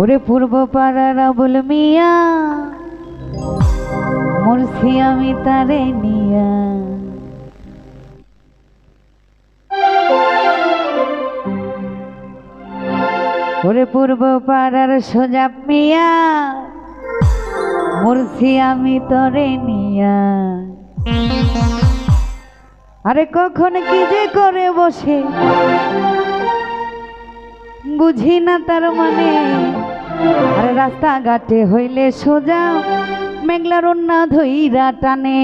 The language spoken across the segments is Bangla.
ওরে পূর্ব পাড়ার বল মিয়া, মরছি আমি তারে নিয়া। ওরে পূর্ব পাড়ার সোজা মিয়া, মরছি আমি তরে নিয়া। আরে কখন কি যে করে বসে, বুঝি না তার মানে আর রাস্তাঘাটে হইলে সোজা মেঘলার অন্য ধৈরা টানে।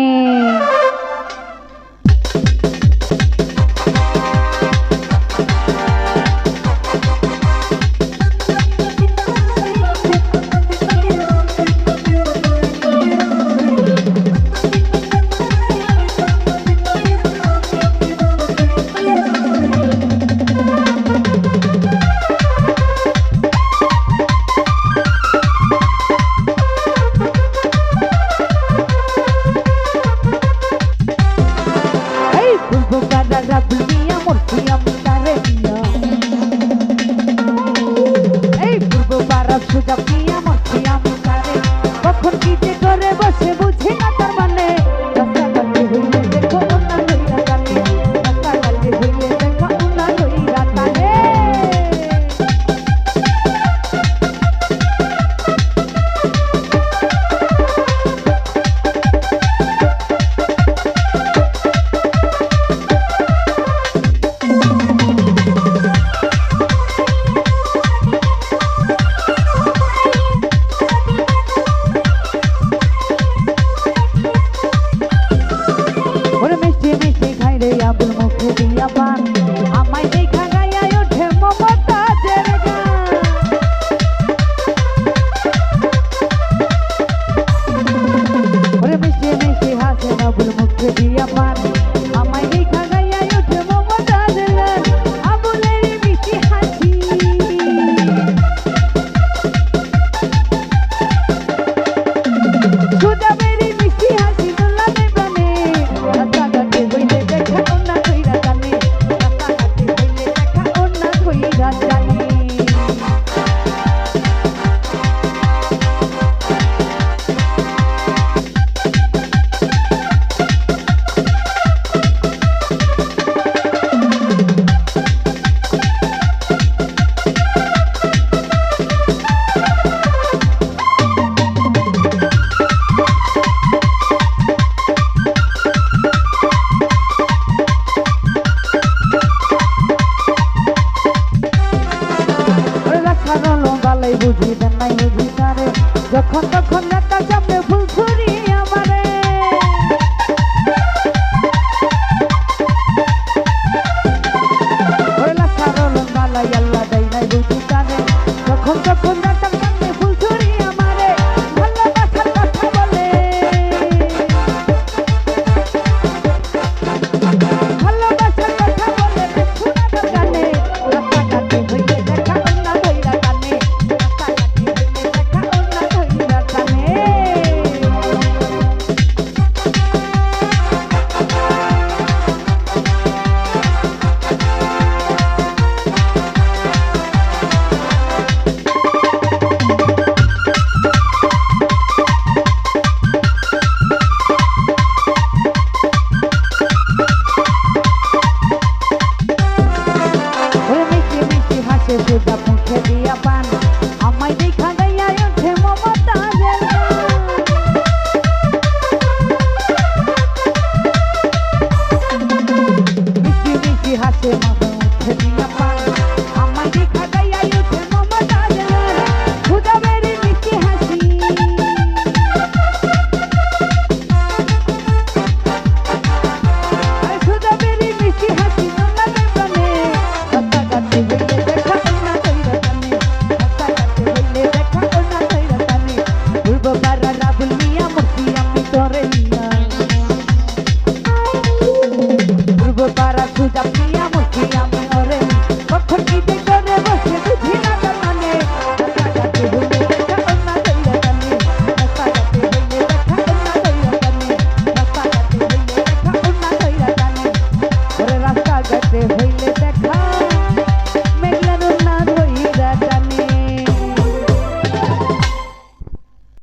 sudah pilih বালাই বুঝি নাই বুঝি যখন তখন Okay.